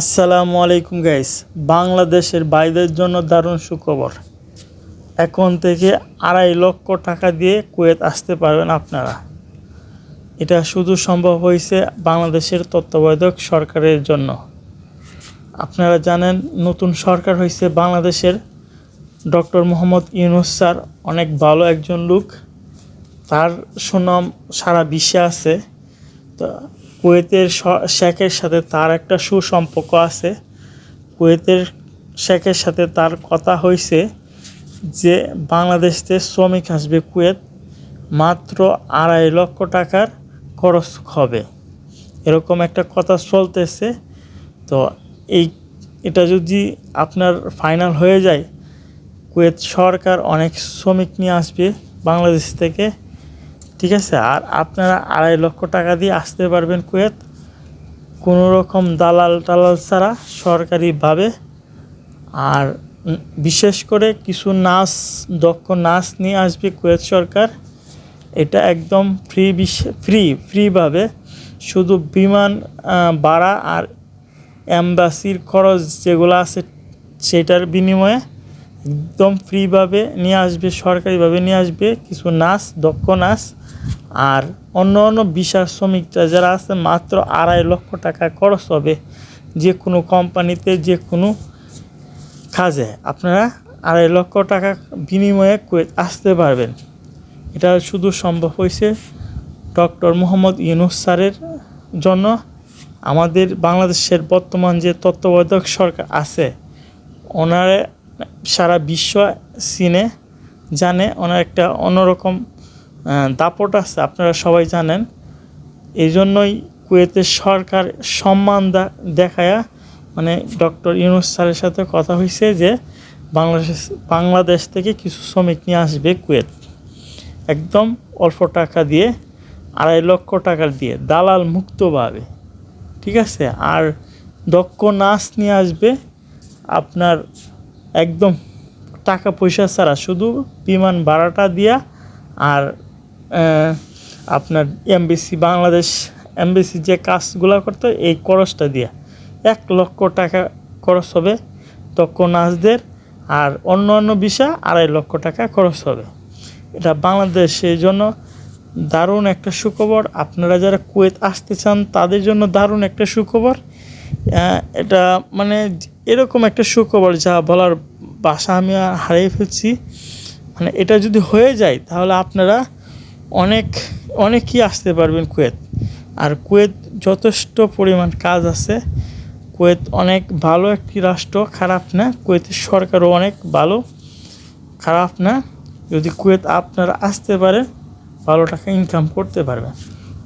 আসসালামু আলাইকুম গাইস বাংলাদেশের বাইরের জন্য দারুণ সুখবর। এখন থেকে আড়াই লক্ষ টাকা দিয়ে কুয়েত আসতে পারবেন আপনারা। এটা শুধু সম্ভব হয়েছে বাংলাদেশের তত্ত্বাবধায়ক সরকারের জন্য। আপনারা জানেন, নতুন সরকার হয়েছে বাংলাদেশের। ডক্টর মোহাম্মদ ইউনুস স্যার অনেক ভালো একজন লোক। তার সুনাম সারা বিশ্বে আছে। তো কুয়েতের শেখের সাথে তার একটা সুসম্পর্ক আছে। কুয়েতের শেখের সাথে তার কথা হয়েছে যে, বাংলাদেশতে শ্রমিক আসবে কুয়েত মাত্র আড়াই লক্ষ টাকার খরচ হবে। এরকম একটা কথা চলতেছে। তো এই, এটা যদি আপনার ফাইনাল হয়ে যায়, কুয়েত সরকার অনেক শ্রমিক নিয়ে আসবে বাংলাদেশ থেকে ঠিক আছে? আর আপনারা আড়াই লক্ষ টাকা দিয়ে আসতে পারবেন কুয়েত। কোনো রকম দালাল টালাল ছাড়া সরকারিভাবে। আর বিশেষ করে কিছু নাচ, দক্ষ নাচ নিয়ে আসবে কুয়েত সরকার। এটা একদম ফ্রি ফ্রি, ফ্রিভাবে। শুধু বিমান ভাড়া আর অ্যাম্বাসির খরচ যেগুলো আছে সেটার বিনিময়ে একদম ফ্রিভাবে নিয়ে আসবে, সরকারিভাবে নিয়ে আসবে। কিছু নাচ, দক্ষ নাচ। আর অন্য অন্য বিশাল শ্রমিকরা যারা আছে, মাত্র আড়াই লক্ষ টাকা খরচ হবে যে কোনো কোম্পানিতে যে কোনো কাজে। আপনারা আড়াই লক্ষ টাকা বিনিময়ে কুয়েত আসতে পারবেন। এটা শুধু সম্ভব হয়েছে ডক্টর মোহাম্মদ ইউনুস স্যারের জন্য। আমাদের বাংলাদেশের বর্তমান যে তত্ত্বাবধায়ক সরকার আছে, ওনারে সারা বিশ্ব সিনে জানে, ওনার একটা অন্যরকম দাপট আছে, আপনারা সবাই জানেন। এই জন্যই কুয়েতের সরকার সম্মান দেখায়া মানে ডক্টর ইউনুস স্যারের সাথে কথা হয়েছে যে, বাংলাদেশ বাংলাদেশ থেকে কিছু শ্রমিক নিয়ে আসবে কুয়েত। একদম অল্প টাকা দিয়ে, আড়াই লক্ষ টাকা দিয়ে, দালাল মুক্তভাবে। ঠিক আছে? আর দক্ষ নাচ নিয়ে আসবে, আপনার একদম টাকা পয়সা ছাড়া, শুধু বিমান ভাড়াটা দিয়া আর আপনার এমবিসি, বাংলাদেশ এমবিসি যে কাজগুলো করতে এই খরচটা দিয়া। এক লক্ষ টাকা খরচ হবে দক্ষ নাচদের আর অন্য অন্য বিষয় আড়াই লক্ষ টাকা খরচ হবে। এটা বাংলাদেশের জন্য দারুণ একটা সুখবর। আপনারা যারা কুয়েত আসতে চান, তাদের জন্য দারুণ একটা সুখবর। এটা মানে এরকম একটা সুখবর যা বলার বাসা আমি হারিয়ে ফেলছি। মানে এটা যদি হয়ে যায়, তাহলে আপনারা অনেক, অনেকই আসতে পারবেন কুয়েত। আর কুয়েত যথেষ্ট পরিমাণ কাজ আছে। কুয়েত অনেক ভালো একটি রাষ্ট্র, খারাপ না। কুয়েতের সরকারও অনেক ভালো, খারাপ না। যদি কুয়েত আপনারা আসতে পারেন ভালো টাকা ইনকাম করতে পারবেন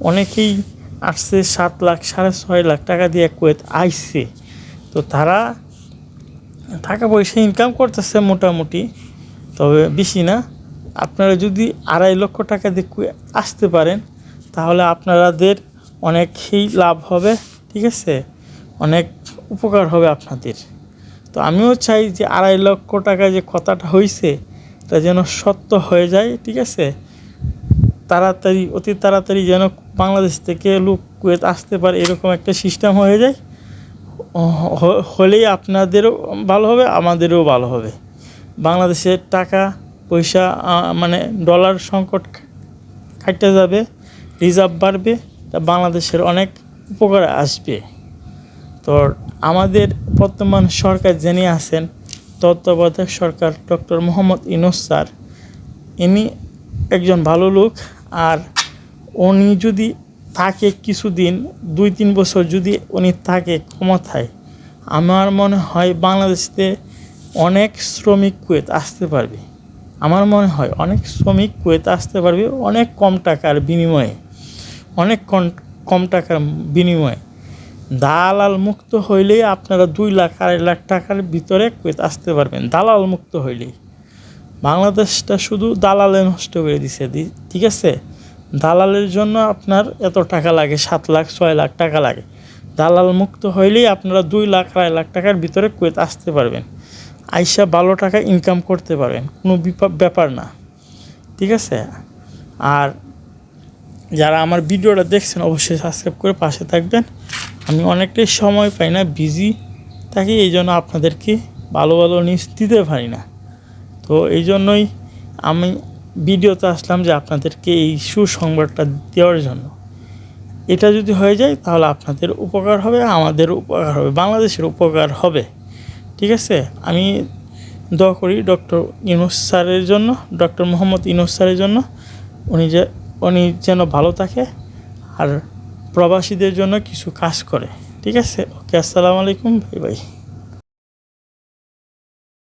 অনেকেই আসছে সাত লাখ, সাড়ে ছয় লাখ টাকা দিয়ে কুয়েত আইসে তো তারা টাকা পয়সা ইনকাম করতেছে মোটামুটি, তবে বেশি না। আপনারা যদি আড়াই লক্ষ টাকা দিয়ে আসতে পারেন, তাহলে আপনাদের অনেকই লাভ হবে, ঠিক আছে? অনেক উপকার হবে আপনাদের। তো আমিও চাই যে আড়াই লক্ষ টাকা যে কথাটা হয়েছে তা যেন সত্য হয়ে যায়, ঠিক আছে? তাড়াতাড়ি, অতি তাড়াতাড়ি যেন বাংলাদেশ থেকে লোক কুয়েত আসতে পারে, এরকম একটা সিস্টেম হয়ে যায়। হলেই আপনাদেরও ভালো হবে, আমাদেরও ভালো হবে। বাংলাদেশের টাকা পয়সা মানে ডলার সংকট কাটতে যাবে রিজার্ভ বাড়বে, তা বাংলাদেশের অনেক উপকারে আসবে। তো আমাদের বর্তমান সরকার যিনি আছেন, তত্ত্বাবধায়ক সরকার ডক্টর মোহাম্মদ ইনুস স্যার, ইনি একজন ভালো লোক আর উনি যদি থাকে কিছুদিন, দুই তিন বছর যদি উনি থাকে ক্ষমতায়, আমার মনে হয় বাংলাদেশে অনেক শ্রমিক কুয়েত আসতে পারবে। আমার মনে হয় অনেক শ্রমিক কুয়েত আসতে পারবে অনেক কম টাকার বিনিময়ে, অনেক কম কম টাকার বিনিময়ে। দালাল মুক্ত হইলেই আপনারা দুই লাখ আড়াই লাখ টাকার ভিতরে কুয়েত আসতে পারবেন, দালাল মুক্ত হইলেই। বাংলাদেশটা শুধু দালালে নষ্ট করে দিছে ঠিক আছে? দালালের জন্য আপনার এত টাকা লাগে, সাত লাখ, ছয় লাখ টাকা লাগে। দালাল মুক্ত হইলেই আপনারা দুই লাখ, আড়াই লাখ টাকার ভিতরে কুয়েত আসতে পারবেন। আইসা ভালো টাকা ইনকাম করতে পারবেন কোনো ব্যাপার না। ঠিক আছে? আর যারা আমার ভিডিওটা দেখছেন, অবশ্যই সাবস্ক্রাইব করে পাশে থাকবেন। আমি অনেকটাই সময় পাই না বিজি থাকি, এই জন্য আপনাদেরকে ভালো ভালো নিউজ দিতে পারি না। তো এই জন্যই আমি ভিডিওতে আসলাম যে আপনাদেরকে এই সুসংবাদটা দেওয়ার জন্য। এটা যদি হয়ে যায়, তাহলে আপনাদের উপকার হবে, আমাদের উপকার হবে, বাংলাদেশের উপকার হবে। ঠিক আছে? আমি দোয়া করি ডক্টর ইউনুস স্যারের জন্য, ডক্টর মোহাম্মদ ইউনুস স্যারের জন্য। উনি যে, উনি যেন ভালো থাকে আর প্রবাসীদের জন্য কিছু কাজ করে। ঠিক আছে? ওকে, আসসালামু আলাইকুম, বাই বাই।